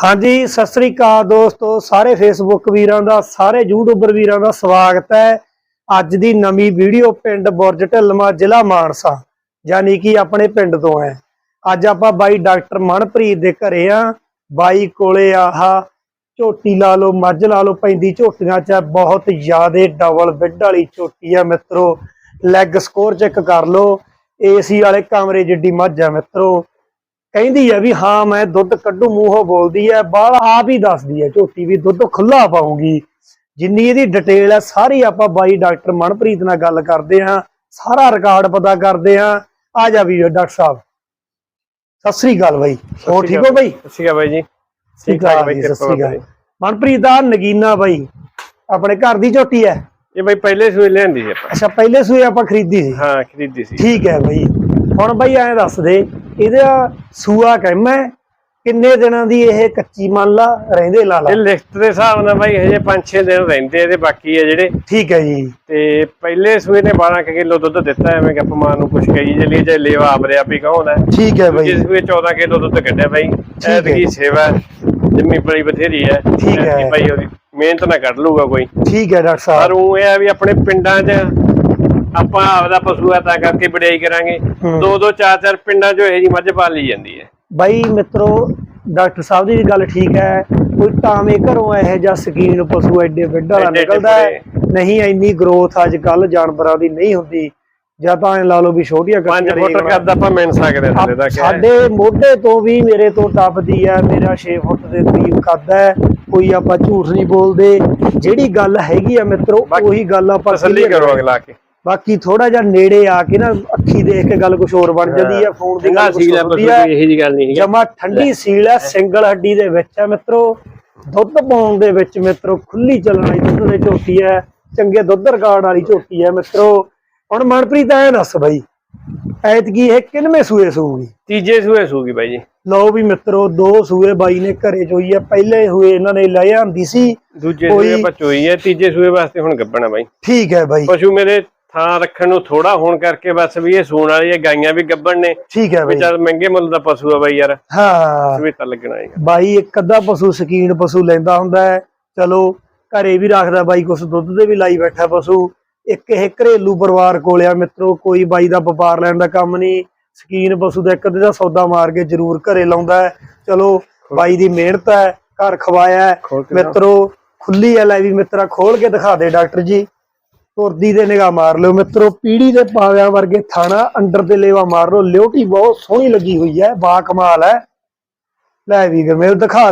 ਹਾਂਜੀ, ਸਤਿ ਸ੍ਰੀ ਅਕਾਲ ਦੋਸਤੋ। ਸਾਰੇ ਫੇਸਬੁੱਕ ਵੀਰਾਂ ਦਾ, ਸਾਰੇ ਯੂਟਿਊਬਰ ਵੀਰਾਂ ਦਾ ਸਵਾਗਤ ਹੈ। ਅੱਜ ਦੀ ਨਵੀਂ ਵੀਡੀਓ ਪਿੰਡ ਬੁਰਜ ਢਿੱਲਮਾ, ਜ਼ਿਲ੍ਹਾ ਮਾਨਸਾ, ਯਾਨੀ ਕਿ ਆਪਣੇ ਪਿੰਡ ਤੋਂ ਹੈ। ਅੱਜ ਆਪਾਂ ਬਾਈ ਡਾਕਟਰ ਮਨਪ੍ਰੀਤ ਦੇ ਘਰੇ ਆ। ਬਾਈ ਕੋਲੇ ਆਹ ਝੋਟੀ ਲਾ ਲਓ, ਮੱਝ ਲਾ ਲਓ, ਪੈਂਦੀ ਝੋਟੀਆਂ 'ਚ ਬਹੁਤ ਜ਼ਿਆਦੇ ਡਬਲ ਬਿੱਡ ਵਾਲੀ ਝੋਟੀ ਆ ਮਿੱਤਰੋ। ਲੈਗ ਸਕੋਰ ਚੈੱਕ ਕਰ ਲਓ। ਏਸੀ ਵਾਲੇ ਕਮਰੇ ਜਿੱਡੀ ਮੱਝ ਆ ਮਿੱਤਰੋ। ਕਹਿੰਦੀ ਆ ਵੀ ਹਾਂ ਮੈਂ ਦੁੱਧ ਕੱਢੂ ਮੂੰਹੋਂ ਬੋਲਦੀ ਐ ਬਾਲ ਆਪ ਹੀ ਦੱਸਦੀ ਐ ਝੋਟੀ ਵੀ ਦੁੱਧ ਖੁੱਲਾ ਪਾਉਂਗੀ ਜਿੰਨੀ ਇਹਦੀ ਡਿਟੇਲ ਐ ਸਾਰੀ ਆਪਾਂ ਬਾਈ ਡਾਕਟਰ ਮਨਪ੍ਰੀਤ ਨਾਲ ਗੱਲ ਕਰਦੇ ਆਂ ਸਾਰਾ ਰਿਕਾਰਡ ਪਤਾ ਕਰਦੇ ਆਂ ਆ ਜਾ ਵੀ ਡਾਕਟਰ ਸਾਹਿਬ। ਸਤਿ ਸ੍ਰੀ ਅਕਾਲ ਬਾਈ। ਹੋਰ ਠੀਕ ਹੋ ਬਾਈ? ਸਤਿ ਸ਼੍ਰੀ ਅਕਾਲ ਬਾਈ ਜੀ। ਠੀਕ ਠਾਕ ਬਾਈ ਸਤਿ ਸ੍ਰੀ ਅਕਾਲ। ਮਨਪ੍ਰੀਤ ਦਾ ਨਗੀਨਾ ਬਾਈ ਆਪਣੇ ਘਰ ਦੀ ਝੋਟੀ ਐ ਇਹ ਬਾਈ ਪਹਿਲੇ ਸੂਏ ਲਿਆਂਦੀ ਸੀ ਆਪਾਂ। ਅੱਛਾ ਪਹਿਲੇ ਸੂਏ ਆਪਾਂ ਖਰੀਦੀ ਸੀ? ਹਾਂ ਖਰੀਦੀ ਸੀ। ਠੀਕ ਹੈ ਬਾਈ। ਹੁਣ ਬਾਈ ਐਂ ਦੱਸ ਦੇ ਇਹਦਾ ਸੂਆ ਕਹਿਮਾ ਕਿੰਨੇ ਦਿਨਾਂ ਦੀ ਇਹ ਕੱਚੀ ਮੰਨ ਲਾ ਰਹਿੰਦੇ ਲਾ ਲਾ। ਇਹ ਲਿਖਤ ਦੇ ਹਿਸਾਬ ਨਾਲ ਬਾਈ ਹਜੇ 5-6 ਦਿਨ ਰਹਿੰਦੇ ਇਹਦੇ ਬਾਕੀ ਆ ਜਿਹੜੇ। ਠੀਕ ਹੈ ਜੀ। ਤੇ ਪਹਿਲੇ ਸੂਏ ਨੇ 12 ਕੁ ਕਿਲੋ ਦੁੱਧ ਦਿੱਤਾ ਐਵੇਂ ਕਿ ਆਪਾਂ ਮਾਂ ਨੂੰ ਕੁਛ ਕਹੀ ਜਲੀ ਜੇ ਲੇਵਾ ਆਪਰੇ ਆਪ ਹੀ। ਕਹੋਂਦਾ ਠੀਕ ਹੈ ਬਾਈ। ਦੂਜੇ ਸੂਏ 14 ਕਿਲੋ ਦੁੱਧ ਕੱਢਿਆ ਬਾਈ। ਐਤਕੀ ਸੇਵਾ ਜੰਮੀ ਬੜੀ ਬਥੇਰੀ ਹੈ। ਠੀਕ ਹੈ। ਬਾਈ ਉਹਦੀ ਮਿਹਨਤ ਨਾ ਕੱਢ ਲੂਗਾ ਕੋਈ। ਠੀਕ ਹੈ ਡਾਕਟਰ ਪਰ ਸਾਹਿਬ ਉਹ ਇਹ ਆ ਵੀ ਆਪਣੇ ਪਿੰਡਾਂ 'ਚ ਆਪਾਂ ਆਪਦਾ ਪਸ਼ੂ ਆ ਤਾਂ ਕਰਕੇ ਵਡਿਆਈ ਕਰਾਂਗੇ। ਹੂੰ। ਦੋ ਦੋ ਚਾਰ ਚਾਰ ਪਿੰਡਾਂ 'ਚ ਇਹ ਜੀ ਮੱਝ ਪਾਲੀ ਜਾਂਦੀ ਹੈ। ਬਾਈ ਮਿੱਤਰੋ ਡਾਕਟਰ ਸਾਹਿਬ ਦੀ ਗੱਲ ਠੀਕ ਹੈ। ਕੋਈ ਟਾਵੇਂ ਘਰੋਂ ਇਹੋ ਜਿਹਾ ਸਕੀਨ ਪਸ਼ੂ ਐਡੇ ਵੱਡਾ ਨਿਕਲਦਾ ਹੈ। ਨਹੀਂ ਇੰਨੀ ਗਰੋਥ ਅੱਜ ਕੱਲ ਜਾਨਵਰਾਂ ਦੀ ਨਹੀਂ ਹੁੰਦੀ। ਜਾਂ ਤਾਂ ਐ ਲਾ ਲਓ ਵੀ ਛੋਟੀਆਂ 5 ਕੱਟੀਆਂ ਫੁੱਟ ਰੇਗਲਾਂ। ਕੱਦ ਆਪਾਂ ਮਿਣ ਸਕਦੇ ਹਾਂ ਥੱਲੇ ਦਾ ਕਿਹਾ ਹੈ। ਸਾਡੇ ਮੋਢੇ ਤੋਂ ਵੀ ਮੇਰੇ ਤੋਂ ਟੱਪਦੀ ਹੈ। ਮੇਰਾ 6 ਫੁੱਟ ਦੇ ਕਰੀਬ ਕੱਦ ਹੈ। ਕੋਈ ਆਪਾਂ ਝੂਠ ਨਹੀਂ ਬੋਲਦੇ। ਜਿਹੜੀ ਗੱਲ ਹੈਗੀ ਆ ਮਿੱਤਰੋ ਉਹੀ ਗੱਲ ਆਪਾਂ ਤਸੱਲੀ ਕਰੋ ਅਗਲਾ ਕੇ। ਬਾਕੀ ਥੋੜਾ ਜਿਹਾ ਨੇੜੇ ਆ ਕੇ ਨਾ ਅੱਖੀ ਦੇਖ ਕੇ ਗੱਲ ਕੁਝ ਹੋਰ ਬਣ ਜਾਂਦੀ ਹੈ ਫੋਨ ਦੀ ਗੱਲ ਸੀਲ ਹੈ ਹੈ ਇਹੀ ਜੀ ਗੱਲ ਨਹੀਂ ਹੈਗੀ। ਜਮਾ ਠੰਡੀ ਸੀਲ ਹੈ ਸਿੰਗਲ ਹੱਡੀ ਦੇ ਵਿੱਚ ਹੈ ਮਿੱਤਰੋ। ਦੁੱਧ ਪਾਉਣ ਦੇ ਵਿੱਚ ਮਿੱਤਰੋ ਖੁੱਲੀ ਚੱਲਣ ਵਾਲੀ ਦੁੱਧ ਦੇ ਝੋਟੀ ਹੈ ਚੰਗੇ ਦੁੱਧ ਰਿਕਾਰਡ ਵਾਲੀ ਝੋਟੀ ਹੈ ਮਿੱਤਰੋ। ਹੁਣ ਮਨਪ੍ਰੀਤ ਐ ਦੱਸ ਬਾਈ ਐਤਕੀ ਇਹ ਕਿੰਨਵੇਂ ਸੂਏ ਸੂਗੀ? ਤੀਜੇ ਸੂਏ ਸੂਗੀ ਬਾਈ ਜੀ। ਲਓ ਵੀ ਮਿੱਤਰੋ ਦੋ ਸੂਏ ਬਾਈ ਨੇ ਘਰੇ ਚੋਈ ਆ। ਪਹਿਲੇ ਹੋਏ ਇਹਨਾਂ ਨੇ ਲੈ ਆਂਦੀ ਸੀ। ਦੂਜੇ ਸੂਏ ਆਪਾਂ ਚੋਈ ਹੈ ਤੀਜੇ ਸੂਏ ਵਾਸਤੇ ਹੁਣ ਗੱਬਣਾ ਬਾਈ। ਠੀਕ ਹੈ ਬਾਈ। ਪਸ਼ੂ ਮੇਰੇ ਥਾਂ ਰੱਖਣ ਨੂੰ ਥੋੜਾ ਹੋਣ ਕਰਕੇ ਬਸ ਵੀ ਇਹ ਸੂਣ ਵਾਲੀ ਹੈ ਗਾਈਆਂ ਵੀ ਗੱਬਣ ਨੇ। ਠੀਕ ਹੈ ਬਾਈ। ਚੱਲ ਮਹਿੰਗੇ ਮੁੱਲ ਦਾ ਪਸ਼ੂ ਆ ਬਾਈ ਯਾਰ। ਹਾਂ। ਸੂਏ ਤਾਂ ਲੱਗਣਾ ਹੈਗਾ ਬਾਈ ਇੱਕ ਅੱਧਾ ਪਸ਼ੂ ਸਕੀਨ ਪਸ਼ੂ ਲੈਂਦਾ ਹੁੰਦਾ ਹੈ। ਚਲੋ ਘਰੇ ਵੀ ਰੱਖਦਾ ਬਾਈ ਕੁਛ ਦੁੱਧ ਦੇ ਵੀ ਲਾਈ ਬੈਠਾ ਪਸ਼ੂ। ਇੱਕ ਇਹ ਘਰੇਲੂ ਪਰਿਵਾਰ ਕੋਲ ਆ ਮਿੱਤਰੋ ਕੋਈ ਬਾਈ ਦਾ ਵਪਾਰ ਲੈਣ ਦਾ ਕੰਮ ਨਹੀਂ। ਸਕੀਨ ਪਸ਼ੂ ਦਾ ਇੱਕ ਅੱਧੇ ਦਾ ਸੌਦਾ ਮਾਰ ਕੇ ਜ਼ਰੂਰ ਘਰੇ ਲਾਉਂਦਾ ਚਲੋ ਬਾਈ ਦੀ ਮਿਹਨਤ ਹੈ ਘਰ ਖਵਾਇਆ। ਮਿੱਤਰੋ ਖੁੱਲੀ ਹੈ ਲੈ ਵੀ ਮਿੱਤਰਾ ਖੋਲ ਕੇ ਦਿਖਾ ਦੇ ਡਾਕਟਰ ਜੀ। ਤੁਰਦੀ ਦੇ ਨਿਗਾਹ ਮਾਰ ਲਿਓ। ਮਿੱਤਰੋ, ਪੀੜੀ ਦੇ ਪਾਵਿਆਂ ਵਰਗੇ ਥਾਣਾ ਅੰਡਰ ਤੇ ਲੇਵਾ ਮਾਰ ਲਓ। ਲਿਓਟੀ ਬਹੁਤ ਸੋਹਣੀ ਲੱਗੀ ਹੋਈ ਹੈ ਬਾ ਕਮਾਲ ਹੈ। ਲੈ ਵੀ ਗਰਮੇਲ ਦਿਖਾ